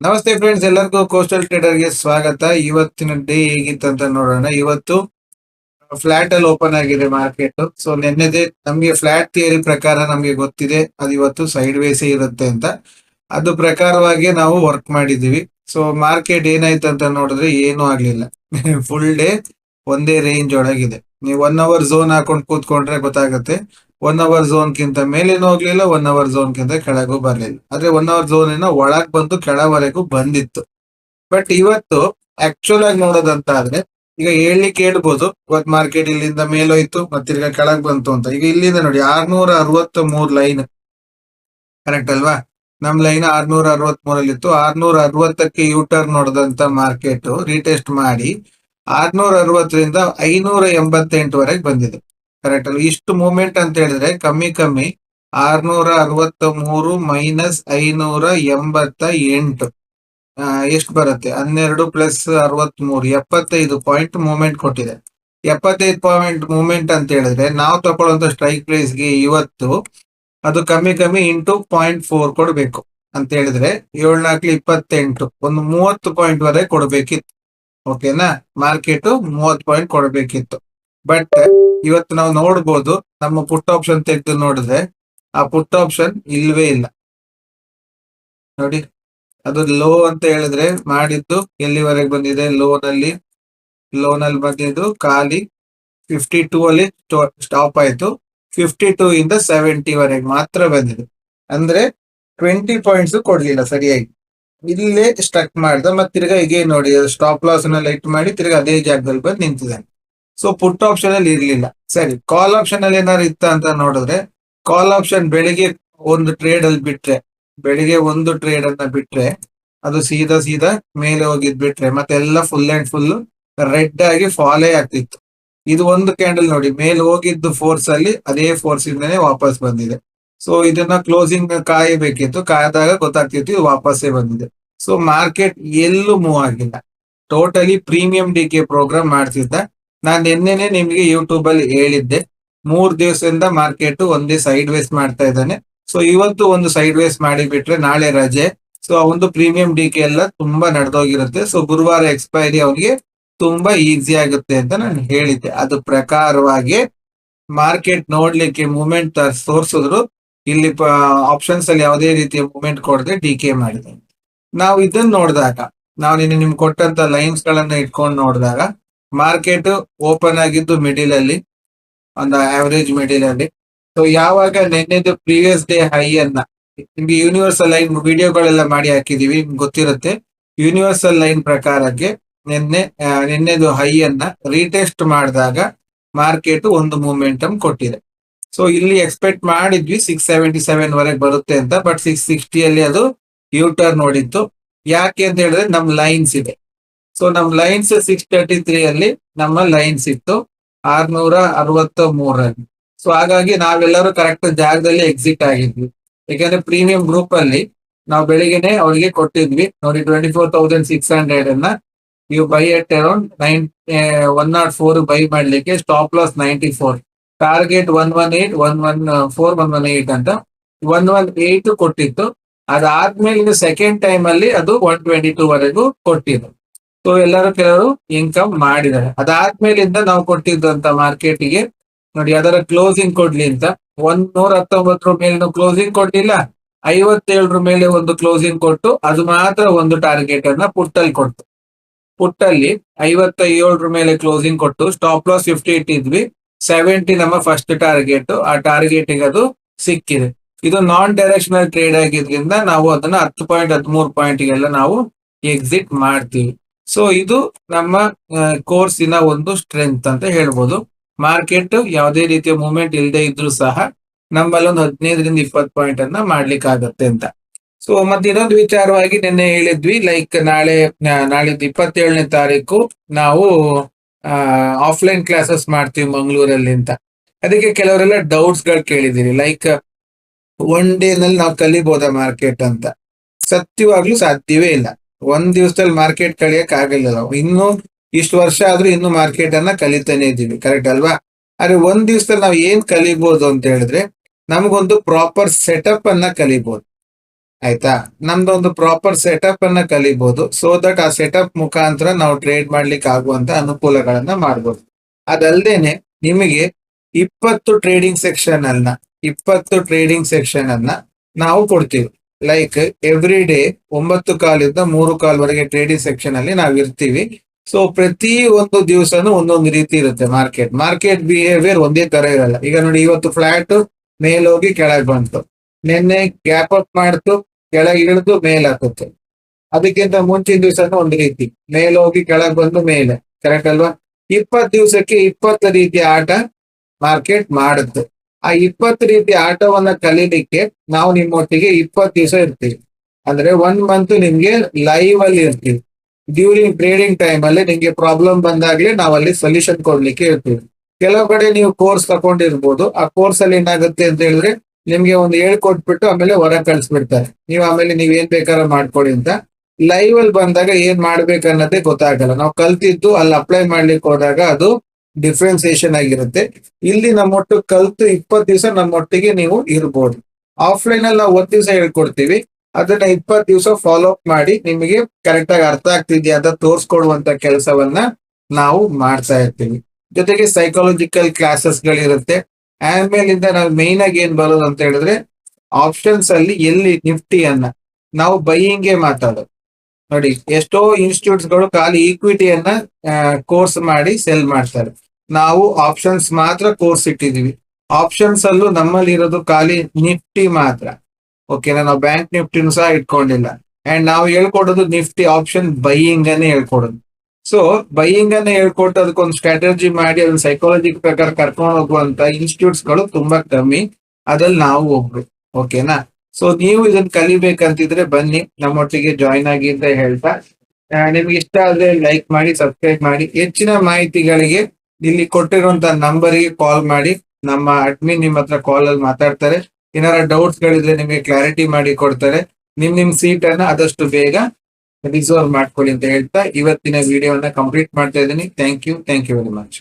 ನಮಸ್ತೆ ಫ್ರೆಂಡ್ಸ್ ಎಲ್ಲರಿಗೂ ಕೋಸ್ಟಲ್ ಟ್ರೇಡರ್ಗೆ ಸ್ವಾಗತ. ಇವತ್ತಿನ ಡೇ ಹೇಗಿತ್ತು ಅಂತ ನೋಡೋಣ. ಇವತ್ತು ಫ್ಲಾಟ್ ಅಲ್ಲಿ ಓಪನ್ ಆಗಿದೆ ಮಾರ್ಕೆಟ್ ಸೊ ನೆನ್ನೆದೇ ನಮ್ಗೆ ಫ್ಲಾಟ್ ಥಿಯರಿ ಪ್ರಕಾರ ನಮ್ಗೆ ಗೊತ್ತಿದೆ. ಅದು ಇವತ್ತು ಸೈಡ್ ವೇಸ್ ಇರುತ್ತೆ ಅಂತ. ಅದು ಪ್ರಕಾರವಾಗಿ ನಾವು ವರ್ಕ್ ಮಾಡಿದ್ದೀವಿ. ಸೊ ಮಾರ್ಕೆಟ್ ಏನಾಯ್ತು ಅಂತ ನೋಡಿದ್ರೆ ಏನೂ ಆಗ್ಲಿಲ್ಲ. ಫುಲ್ ಡೇ ಒಂದೇ ರೇಂಜ್ ಒಳಗಿದೆ. ನೀವು ಒನ್ ಅವರ್ ಝೋನ್ ಹಾಕೊಂಡು ಕೂತ್ಕೊಂಡ್ರೆ ಗೊತ್ತಾಗುತ್ತೆ. ಒನ್ ಅವರ್ ಝೋನ್ ಕಿಂತ ಮೇಲೇನು ಹೋಗ್ಲಿಲ್ಲ ಒನ್ ಅವರ್ ಝೋನ್ ಕಿಂತ ಕೆಳಗೂ ಬರ್ಲಿಲ್ಲ. ಆದ್ರೆ ಒನ್ ಅವರ್ ಝೋನ್ ಏನೋ ಒಳಗ್ ಬಂದು ಕೆಳವರೆಗೂ ಬಂದಿತ್ತು. ಬಟ್ ಇವತ್ತು ಆಕ್ಚುಲ್ ಆಗಿ ನೋಡೋದಂತ ಆದ್ರೆ ಈಗ ಹೇಳಲಿಕ್ಕೆ ಹೇಳ್ಬೋದು, ಇವತ್ ಮಾರ್ಕೆಟ್ ಇಲ್ಲಿಂದ ಮೇಲೋಯ್ತು ಮತ್ತಿರ್ಗ ಕೆಳಗ್ ಬಂತು ಅಂತ. ಈಗ ಇಲ್ಲಿಂದ ನೋಡಿ ಆರ್ನೂರ ಅರವತ್ತ ಮೂರ್ ಲೈನ್ ಕರೆಕ್ಟ್ ಅಲ್ವಾ? ನಮ್ ಲೈನ್ ಆರ್ನೂರ ಅರವತ್ ಮೂರಲ್ಲಿ ಇತ್ತು ಆರ್ನೂರ ಅರವತ್ತಕ್ಕೆ ಯೂ ಟರ್ನ್ ನೋಡಿದಂತ ಮಾರ್ಕೆಟ್ ರೀಟೆಸ್ಟ್ ಮಾಡಿ ಆರ್ನೂರ ಅರವತ್ತರಿಂದ ಐನೂರ ಎಂಬತ್ತೆಂಟುವರೆಗೆ ಬಂದಿದೆ. ಕರೆಕ್ಟ್ ಅಲ್ಲಿ ಇಷ್ಟು ಮೂಮೆಂಟ್ ಅಂತ ಹೇಳಿದ್ರೆ ಕಮ್ಮಿ ಕಮ್ಮಿ ಆರ್ನೂರ ಅರವತ್ತ ಮೂರು ಮೈನಸ್ ಐನೂರ ಎಂಬತ್ತ ಎಂಟು. ಎಷ್ಟು ಬರುತ್ತೆ? ಹನ್ನೆರಡು ಪ್ಲಸ್ ಅರವತ್ ಮೂರು ಎಪ್ಪತ್ತೈದು ಪಾಯಿಂಟ್ ಮೂಮೆಂಟ್ ಕೊಟ್ಟಿದೆ. ಎಪ್ಪತ್ತೈದು ಪಾಯಿಂಟ್ ಮೂಮೆಂಟ್ ಅಂತ ಹೇಳಿದ್ರೆ ನಾವು ತಗೊಳ್ಳುವಂತ ಸ್ಟ್ರೈಕ್ ಪ್ರೈಸ್ಗೆ ಇವತ್ತು ಅದು ಕಮ್ಮಿ ಕಮ್ಮಿ ಇಂಟು ಪಾಯಿಂಟ್ ಫೋರ್ ಕೊಡಬೇಕು ಅಂತ ಹೇಳಿದ್ರೆ ಏಳ್ನಾಕ್ಲಿ ಇಪ್ಪತ್ತೆಂಟು, ಒಂದು ಮೂವತ್ತು ಪಾಯಿಂಟ್ ವರೆಗೆ ಕೊಡಬೇಕಿತ್ತು. ಓಕೆನಾ ಮಾರ್ಕೆಟು ಮೂವತ್ತು ಪಾಯಿಂಟ್ ಕೊಡಬೇಕಿತ್ತು. ಬಟ್ ಇವತ್ತು ನಾವು ನೋಡ್ಬೋದು ನಮ್ಮ ಪುಟ್ ಆಪ್ಷನ್ ತೆಗೆದು ನೋಡಿದ್ರೆ ಆ ಪುಟ್ ಆಪ್ಷನ್ ಇಲ್ವೇ ಇಲ್ಲ. ನೋಡಿ, ಅದು ಲೋ ಅಂತ ಹೇಳಿದ್ರೆ ಮಾಡಿದ್ದು ಎಲ್ಲಿವರೆಗೆ ಬಂದಿದೆ? ಲೋನಲ್ಲಿ ಲೋನಲ್ಲಿ ಬಂದಿದ್ದು ಖಾಲಿ ಫಿಫ್ಟಿ ಟೂ ಅಲ್ಲಿ ಸ್ಟಾಪ್ ಆಯ್ತು. ಫಿಫ್ಟಿ ಟೂ ಇಂದ ಸೆವೆಂಟಿ ವರೆಗೆ ಮಾತ್ರ ಬಂದಿದೆ. ಅಂದ್ರೆ ಟ್ವೆಂಟಿ ಪಾಯಿಂಟ್ಸ್ ಕೊಡ್ಲಿಲ್ಲ ಸರಿಯಾಗಿ. ಇಲ್ಲೇ ಸ್ಟಕ್ ಮಾಡ್ದ, ಮತ್ತೆ ತಿರ್ಗಾ ಈಗೇನು ನೋಡಿ ಸ್ಟಾಪ್ ಲಾಸ್ನಲ್ಲಿ ಲೈಟ್ ಮಾಡಿ ತಿರ್ಗಾ ಅದೇ ಜಾಗದಲ್ಲಿ ಬಂದು ನಿಂತಿದ್ದಾನೆ. ಸೊ ಪುಟ್ ಆಪ್ಷನ್ ಅಲ್ಲಿ ಇರ್ಲಿಲ್ಲ. ಸರಿ ಕಾಲ್ ಆಪ್ಷನ್ ಅಲ್ಲಿ ಏನಾದ್ರು ಇತ್ತ ಅಂತ ನೋಡಿದ್ರೆ ಕಾಲ್ ಆಪ್ಷನ್ ಬೆಳಿಗ್ಗೆ ಒಂದು ಟ್ರೇಡ್ ಅಲ್ಲಿ ಬಿಟ್ರೆ, ಬೆಳಿಗ್ಗೆ ಒಂದು ಟ್ರೇಡ್ ಅನ್ನ ಬಿಟ್ರೆ, ಅದು ಸೀದಾ ಸೀದಾ ಮೇಲೆ ಹೋಗಿದ್ ಬಿಟ್ರೆ ಮತ್ತೆಲ್ಲ ಫುಲ್ ಅಂಡ್ ಫುಲ್ ರೆಡ್ ಆಗಿ ಫಾಲೇ ಆಗ್ತಿತ್ತು. ಇದು ಒಂದು ಕ್ಯಾಂಡಲ್ ನೋಡಿ, ಮೇಲೆ ಹೋಗಿದ್ದು ಫೋರ್ಸ್ ಅಲ್ಲಿ ಅದೇ ಫೋರ್ಸ್ ಇಂದನೇ ವಾಪಸ್ ಬಂದಿದೆ. ಸೊ ಇದನ್ನ ಕ್ಲೋಸಿಂಗ್ ಕಾಯಬೇಕಿತ್ತು, ಕಾಯ್ದಾಗ ಗೊತ್ತಾಗ್ತಿತ್ತು ಇದು ವಾಪಸ್ಸೇ ಬಂದಿದೆ. ಸೊ ಮಾರ್ಕೆಟ್ ಎಲ್ಲೂ ಮೂವ್ ಆಗಿಲ್ಲ. Totally premium D K program ಮಾಡ್ತಿದ್ದ. ನಾನ್ ನಿನ್ನೆನೆ ನಿಮ್ಗೆ ಯೂಟ್ಯೂಬ್ ಅಲ್ಲಿ ಹೇಳಿದ್ದೆ. ಮೂರ್ ದಿವಸದಿಂದ ಮಾರ್ಕೆಟ್ ಒಂದೇ ಸೈಡ್ ವೇಸ್ ಮಾಡ್ತಾ ಇದ್ದಾನೆ. ಸೊ ಇವತ್ತು ಒಂದು ಸೈಡ್ ವೇಸ್ ಮಾಡಿ ಬಿಟ್ರೆ ನಾಳೆ ರಜೆ. ಸೊ ಒಂದು ಪ್ರೀಮಿಯಂ ಡಿ ಕೆ ಎಲ್ಲ ತುಂಬಾ ನಡೆದೋಗಿರುತ್ತೆ. ಸೊ ಗುರುವಾರ ಎಕ್ಸ್ಪೈರಿ ಅವ್ರಿಗೆ ತುಂಬಾ ಈಸಿ ಆಗುತ್ತೆ ಅಂತ ನಾನು ಹೇಳಿದ್ದೆ. ಅದು ಪ್ರಕಾರವಾಗಿ ಮಾರ್ಕೆಟ್ ನೋಡ್ಲಿಕ್ಕೆ ಮೂವ್ಮೆಂಟ್ ತೋರಿಸಿದ್ರು. ಇಲ್ಲಿ ಆಪ್ಷನ್ಸ್ ಅಲ್ಲಿ ಯಾವುದೇ ರೀತಿಯ ಮೂವ್ಮೆಂಟ್ ಕೊಡದೆ ಡಿ ಕೆ ಮಾಡಿದೆ. ನಾವು ಇದನ್ನ ನೋಡಿದಾಗ, ನಾವು ನಿನ್ನೆ ನಿಮ್ಗೆ ಕೊಟ್ಟಂತ ಲೈನ್ಸ್ ಗಳನ್ನ ಇಟ್ಕೊಂಡು ನೋಡಿದಾಗ ಮಾರ್ಕೆಟ್ ಓಪನ್ ಆಗಿದ್ದು ಮಿಡಿಲ್ ಅಲ್ಲಿ, ಒಂದು ಆವರೇಜ್ ಮಿಡಿಲ್ ಅಲ್ಲಿ. ಸೊ ಯಾವಾಗ ನಿನ್ನೆದು ಪ್ರೀವಿಯಸ್ ಡೇ ಹೈ ಅನ್ನ, ನಿಮ್ಗೆ ಯೂನಿವರ್ಸಲ್ ಲೈನ್ ವಿಡಿಯೋಗಳೆಲ್ಲ ಮಾಡಿ ಹಾಕಿದೀವಿ, ನಿಮ್ಗೆ ಗೊತ್ತಿರುತ್ತೆ. ಯೂನಿವರ್ಸಲ್ ಲೈನ್ ಪ್ರಕಾರಕ್ಕೆ ನಿನ್ನೆ ನಿನ್ನೆದು ಹೈ ಅನ್ನ ರೀಟೆಸ್ಟ್ ಮಾಡಿದಾಗ ಮಾರ್ಕೆಟ್ ಒಂದು ಮೂಮೆಂಟಮ್ ಕೊಟ್ಟಿದೆ. ಸೊ ಇಲ್ಲಿ ಎಕ್ಸ್ಪೆಕ್ಟ್ ಮಾಡಿದ್ವಿ ಸಿಕ್ಸ್ ಸೆವೆಂಟಿ ಸೆವೆನ್ ವರೆಗೆ ಬರುತ್ತೆ ಅಂತ ಬಟ್ ಸಿಕ್ಸ್ ಸಿಕ್ಸ್ಟಿಯಲ್ಲಿ ಅದು ಯೂ ಟರ್ನ್ ನೋಡಿತ್ತು ಯಾಕೆ ಅಂತ ಹೇಳಿದ್ರೆ, ನಮ್ ಲೈನ್ಸ್ ಇದೆ. ಸೊ ನಮ್ ಲೈನ್ಸ್ ಸಿಕ್ಸ್ ತರ್ಟಿ ತ್ರೀ ಅಲ್ಲಿ ನಮ್ಮ ಲೈನ್ಸ್ ಇತ್ತು. ಆರ್ನೂರ ಅರವತ್ತ ಮೂರಲ್ಲಿ ಸೊ ಹಾಗಾಗಿ ನಾವೆಲ್ಲರೂ ಕರೆಕ್ಟ್ ಜಾಗದಲ್ಲಿ ಎಕ್ಸಿಟ್ ಆಗಿದ್ವಿ. ಯಾಕಂದ್ರೆ ಪ್ರೀಮಿಯಂ ಗ್ರೂಪ್ ಅಲ್ಲಿ ನಾವು ಬೆಳಿಗ್ಗೆನೆ ಅವರಿಗೆ ಕೊಟ್ಟಿದ್ವಿ. ನೋಡಿ twenty four thousand six hundred ಅನ್ನ ನೀವು buy at around nine one naught four buy ಮಾಡ್ಲಿಕ್ಕೆ stop loss ninety four target one one eight one one four one one eight ಅಂತ ಒನ್ ಒನ್ ಏಟ್ ಕೊಟ್ಟಿತ್ತು. ಅದಾದ್ಮೇಲೆ ಸೆಕೆಂಡ್ ಟೈಮ್ ಅಲ್ಲಿ ಅದು one twenty two ವರೆಗೂ ಕೊಟ್ಟಿದ್ದು. ಸೊ ಎಲ್ಲರೂ ಕೆಲವರು ಇನ್ಕಮ್ ಮಾಡಿದ್ದಾರೆ. ಅದಾದ್ಮೇಲಿಂದ ನಾವು ಕೊಟ್ಟಿದ್ದಂತ ಮಾರ್ಕೆಟಿಗೆ ನೋಡಿ, ಅದರ ಕ್ಲೋಸಿಂಗ್ ಕೊಡ್ಲಿ ಅಂತ. ಒಂದ್ ನೂರ ಹತ್ತೊಂಬತ್ತರ ಮೇಲೆ ಕ್ಲೋಸಿಂಗ್ ಕೊಡ್ಲಿಲ್ಲ. ಐವತ್ತೇಳರ ಮೇಲೆ ಒಂದು ಕ್ಲೋಸಿಂಗ್ ಕೊಟ್ಟು, ಅದು ಮಾತ್ರ ಒಂದು ಟಾರ್ಗೆಟ್ ಅನ್ನ ಪುಟ್ಟಲ್ಲಿ ಕೊಡ್ತು. ಪುಟ್ಟಲ್ಲಿ ಐವತ್ತ ಏಳರ ಮೇಲೆ ಕ್ಲೋಸಿಂಗ್ ಕೊಟ್ಟು ಸ್ಟಾಪ್ ಲಾಸ್ ಫಿಫ್ಟಿ ಇಟ್ಟಿದ್ವಿ ಸೆವೆಂಟಿ ನಮ್ಮ ಫಸ್ಟ್ ಟಾರ್ಗೆಟ್ ಆ ಟಾರ್ಗೆಟ್ ಅದು ಸಿಕ್ಕಿದೆ. ಇದು ನಾನ್ ಡೈರೆಕ್ಷನಲ್ ಟ್ರೇಡ್ ಆಗಿದ್ರಿಂದ ನಾವು ಅದನ್ನ ಹತ್ತು ಪಾಯಿಂಟ್ ಹದಿಮೂರು ಪಾಯಿಂಟ್ ಗೆಲ್ಲ ನಾವು ಎಕ್ಸಿಟ್ ಮಾಡ್ತೀವಿ. ಸೊ ಇದು ನಮ್ಮ ಕೋರ್ಸಿನ ಒಂದು ಸ್ಟ್ರೆಂತ್ ಅಂತ ಹೇಳ್ಬೋದು. ಮಾರ್ಕೆಟ್ ಯಾವುದೇ ರೀತಿಯ ಮೂವ್ಮೆಂಟ್ ಇಲ್ಲದೆ ಇದ್ರೂ ಸಹ ನಮ್ಮಲ್ಲಿ ಒಂದು ಹದಿನೈದರಿಂದ ಇಪ್ಪತ್ತು ಪಾಯಿಂಟ್ ಅನ್ನ ಮಾಡ್ಲಿಕ್ಕೆ ಆಗತ್ತೆ ಅಂತ. ಸೊ ಮತ್ತೆ ಇನ್ನೊಂದು ವಿಚಾರವಾಗಿ ನಿನ್ನೆ ಹೇಳಿದ್ವಿ ಲೈಕ್ ನಾಳೆ ನಾಳೆ ನಾಳಿದ್ದು ಇಪ್ಪತ್ತೇಳನೇ ತಾರೀಕು ನಾವು ಆಫ್ಲೈನ್ ಕ್ಲಾಸಸ್ ಮಾಡ್ತೀವಿ ಮಂಗಳೂರಲ್ಲಿ ಅಂತ. ಅದಕ್ಕೆ ಕೆಲವರೆಲ್ಲ ಡೌಟ್ಸ್ಗಳು ಕೇಳಿದಿರಿ ಲೈಕ್ ಒನ್ ಡೇ ನಲ್ಲಿ ನಾವು ಕಲಿಬೋದ ಮಾರ್ಕೆಟ್ ಅಂತ. ಸತ್ಯವಾಗ್ಲೂ ಸಾಧ್ಯವೇ ಇಲ್ಲ. ಒಂದ್ ದಿವಸದಲ್ಲಿ ಮಾರ್ಕೆಟ್ ಕಳಿಯಕ್ ಆಗಲ್ಲ ನಾವು. ಇನ್ನು ಇಷ್ಟು ವರ್ಷ ಆದ್ರೂ ಇನ್ನು ಮಾರ್ಕೆಟ್ ಅನ್ನ ಕಲಿತಾನೆ ಇದ್ದೀವಿ. ಕರೆಕ್ಟ್ ಅಲ್ವಾ? ಆದ್ರೆ ಒಂದ್ ದಿವಸದಲ್ಲಿ ನಾವು ಏನ್ ಕಲಿಬಹುದು ಅಂತ ಹೇಳಿದ್ರೆ ನಮಗೊಂದು ಪ್ರಾಪರ್ ಸೆಟಪ್ ಅನ್ನ ಕಲಿಬಹುದು ಆಯ್ತಾ? ನಮ್ದೊಂದು ಪ್ರಾಪರ್ ಸೆಟಪ್ ಅನ್ನ ಕಲಿಬಹುದು ಸೊ ದಟ್ ಆ ಸೆಟಪ್ ಮುಖಾಂತರ ನಾವು ಟ್ರೇಡ್ ಮಾಡ್ಲಿಕ್ಕೆ ಆಗುವಂತ ಅನುಕೂಲಗಳನ್ನ ಮಾಡ್ಬೋದು. ಅದಲ್ದೇನೆ ನಿಮಗೆ ಇಪ್ಪತ್ತು ಟ್ರೇಡಿಂಗ್ ಸೆಕ್ಷನ್ ಅನ್ನ, ಇಪ್ಪತ್ತು ಟ್ರೇಡಿಂಗ್ ಸೆಕ್ಷನ್ ಅನ್ನ ನಾವು ಕೊಡ್ತೀವಿ. ಲೈಕ್ ಎವ್ರಿ ಡೇ ಒಂಬತ್ತು ಕಾಲಿಂದ ಮೂರು ಕಾಲ್ವರೆಗೆ ಟ್ರೇಡಿಂಗ್ ಸೆಕ್ಷನ್ ಅಲ್ಲಿ ನಾವು ಇರ್ತೀವಿ. ಸೊ ಪ್ರತಿ ಒಂದು ದಿವಸನೂ ಒಂದೊಂದು ರೀತಿ ಇರುತ್ತೆ ಮಾರ್ಕೆಟ್ ಮಾರ್ಕೆಟ್ ಬಿಹೇವಿಯರ್ ಒಂದೇ ತರ ಇರಲ್ಲ. ಈಗ ನೋಡಿ, ಇವತ್ತು ಫ್ಲಾಟ್ ಮೇಲೋಗಿ ಕೆಳಗೆ ಬಂತು. ನಿನ್ನೆ ಗ್ಯಾಪ್ ಅಪ್ ಮಾಡ್ತು, ಕೆಳಗೆ ಇಳಿದು ಮೇಲ್ ಹಾಕುತ್ತೆ. ಅದಕ್ಕಿಂತ ಮುಂಚಿನ ದಿವಸನೂ ಒಂದು ರೀತಿ. ಮೇಲೋಗಿ ಕೆಳಗೆ ಬಂದು ಮೇಲೆ. ಕರೆಕ್ಟ್ ಅಲ್ವಾ? ಇಪ್ಪತ್ತು ದಿವಸಕ್ಕೆ ಇಪ್ಪತ್ತು ರೀತಿಯ ಆಟ ಮಾರ್ಕೆಟ್ ಮಾಡುತ್ತೆ. ಆ ಇಪ್ಪತ್ತು ರೀತಿ ಆಟವನ್ನ ಕಲೀಲಿಕ್ಕೆ ನಾವು ನಿಮ್ಮೊಟ್ಟಿಗೆ ಇಪ್ಪತ್ತು ದಿವಸ ಇರ್ತೀವಿ. ಅಂದ್ರೆ ಒನ್ ಮಂತ್ ನಿಮ್ಗೆ ಲೈವ್ ಅಲ್ಲಿ ಇರ್ತೀವಿ. ಡ್ಯೂರಿಂಗ್ ಟ್ರೇಡಿಂಗ್ ಟೈಮ್ ಅಲ್ಲಿ ನಿಮ್ಗೆ ಪ್ರಾಬ್ಲಮ್ ಬಂದಾಗ್ಲೇ ನಾವು ಅಲ್ಲಿ ಸೊಲ್ಯೂಷನ್ ಕೊಡ್ಲಿಕ್ಕೆ ಇರ್ತೀವಿ. ಕೆಲವು ಕಡೆ ನೀವು ಕೋರ್ಸ್ ತಗೊಂಡಿರ್ಬೋದು. ಆ ಕೋರ್ಸ್ ಅಲ್ಲಿ ಏನಾಗುತ್ತೆ ಅಂತ ಹೇಳಿದ್ರೆ ನಿಮ್ಗೆ ಒಂದು ಹೇಳ್ಕೊಟ್ಬಿಟ್ಟು ಆಮೇಲೆ ಹೊರ ಕಳ್ಸಿಬಿಡ್ತಾರೆ. ನೀವು ಆಮೇಲೆ ನೀವ್ ಏನ್ ಬೇಕಾದ್ರೆ ಮಾಡ್ಕೊಡಿ ಅಂತ. ಲೈವ್ ಅಲ್ಲಿ ಬಂದಾಗ ಏನ್ ಮಾಡ್ಬೇಕನ್ನೋದೇ ಗೊತ್ತಾಗಲ್ಲ. ನಾವು ಕಲ್ತಿದ್ದು ಅಲ್ಲಿ ಅಪ್ಲೈ ಮಾಡ್ಲಿಕ್ಕೆ ಹೋದಾಗ ಅದು ಡಿಫ್ರೆನ್ಸಿಯೇಷನ್ ಆಗಿರುತ್ತೆ. ಇಲ್ಲಿ ನಮ್ಮೊಟ್ಟು ಕಲ್ತು ಇಪ್ಪತ್ತು ದಿವಸ ನಮ್ಮೊಟ್ಟಿಗೆ ನೀವು ಇರ್ಬೋದು. ಆಫ್ಲೈನ್ ಅಲ್ಲಿ ನಾವು ಒಂದ್ ದಿವಸ ಹೇಳ್ಕೊಡ್ತೀವಿ. ಅದನ್ನ ಇಪ್ಪತ್ತು ದಿವಸ ಫಾಲೋ ಅಪ್ ಮಾಡಿ ನಿಮಗೆ ಕರೆಕ್ಟ್ ಆಗಿ ಅರ್ಥ ಆಗ್ತಿದ್ಯಾ ಅಂತ ತೋರಿಸ್ಕೊಡುವಂತ ಕೆಲಸವನ್ನ ನಾವು ಮಾಡ್ತಾ ಇರ್ತೀವಿ. ಜೊತೆಗೆ ಸೈಕಾಲಜಿಕಲ್ ಕ್ಲಾಸಸ್ ಗಳಿರುತ್ತೆ. ಆಮೇಲಿಂದ ನಾವು ಮೇನ್ ಆಗಿ ಏನ್ ಬರೋದು ಅಂತ ಹೇಳಿದ್ರೆ ಆಪ್ಷನ್ಸ್ ಅಲ್ಲಿ ಎಲ್ಲಿ ನಿಫ್ಟಿ ಅನ್ನ ನಾವು ಬೈಯಿಂಗ್ ಮಾತಾಡೋದು. ನೋಡಿ, ಎಷ್ಟೋ ಇನ್ಸ್ಟಿಟ್ಯೂಟ್ಸ್ಗಳು ಖಾಲಿ ಈಕ್ವಿಟಿಯನ್ನ ಕೋರ್ಸ್ ಮಾಡಿ ಸೆಲ್ ಮಾಡ್ತಾರೆ. ನಾವು ಆಪ್ಷನ್ಸ್ ಮಾತ್ರ ಕೋರ್ಸ್ ಇಟ್ಟಿದೀವಿ ಆಪ್ಷನ್ಸ್ ಅಲ್ಲೂ ನಮ್ಮಲ್ಲಿ ಇರೋದು ಖಾಲಿ ನಿಫ್ಟಿ ಮಾತ್ರ. ಓಕೆನಾ ನಾವು ಬ್ಯಾಂಕ್ ನಿಫ್ಟಿನೂ ಸಹ ಇಟ್ಕೊಂಡಿಲ್ಲ. ಅಂಡ್ ನಾವು ಹೇಳ್ಕೊಡೋದು ನಿಫ್ಟಿ ಆಪ್ಷನ್ ಬೈಯಿಂಗ್ ಅನ್ನೇ ಹೇಳ್ಕೊಡೋದು. ಸೊ ಬೈಯಿಂಗ್ ಅನ್ನ ಹೇಳ್ಕೊಟ್ಟು ಅದಕ್ಕೊಂದು ಸ್ಟ್ರಾಟಜಿ ಮಾಡಿ, ಅದನ್ನ ಸೈಕಾಲಜಿ ಪ್ರಕಾರ ಕರ್ಕೊಂಡು ಹೋಗುವಂತ ಇನ್ಸ್ಟಿಟ್ಯೂಟ್ಸ್ಗಳು ತುಂಬಾ ಕಮ್ಮಿ. ಅದ್ರಲ್ಲಿ ನಾವು ಒಬ್ರು. ಓಕೆನಾ ಸೊ ನೀವು ಇದನ್ನ ಕಲಿಬೇಕಂತಿದ್ರೆ ಬನ್ನಿ. ನಮ್ಮೊಟ್ಟಿಗೆ ಜಾಯಿನ್ ಆಗಿ ಅಂತ ಹೇಳ್ತಾ. ನಿಮ್ಗೆ ಇಷ್ಟ ಆದ್ರೆ ಲೈಕ್ ಮಾಡಿ ಸಬ್ಸ್ಕ್ರೈಬ್ ಮಾಡಿ. ಹೆಚ್ಚಿನ ಮಾಹಿತಿಗಳಿಗೆ ಇಲ್ಲಿ ಕೊಟ್ಟಿರುವಂತ ನಂಬರ್ಗೆ ಕಾಲ್ ಮಾಡಿ, ನಮ್ಮ ಅಡ್ಮಿನ್ ನಿಮ್ಮ ಹತ್ರ ಕಾಲ್ ಅಲ್ಲಿ ಮಾತಾಡ್ತಾರೆ. ಏನಾರ ಡೌಟ್ಸ್ ಗಳಿದ್ರೆ ನಿಮಗೆ ಕ್ಲಾರಿಟಿ ಮಾಡಿ ಕೊಡ್ತಾರೆ. ನಿಮ್ ನಿಮ್ ಸೀಟ್ ಅನ್ನ ಆದಷ್ಟು ಬೇಗ ರಿಸರ್ವ್ ಮಾಡ್ಕೊಳ್ಳಿ ಅಂತ ಹೇಳ್ತಾ ಇವತ್ತಿನ ವಿಡಿಯೋನ ಕಂಪ್ಲೀಟ್ ಮಾಡ್ತಾ ಇದ್ದೀನಿ. Thank you thank you very much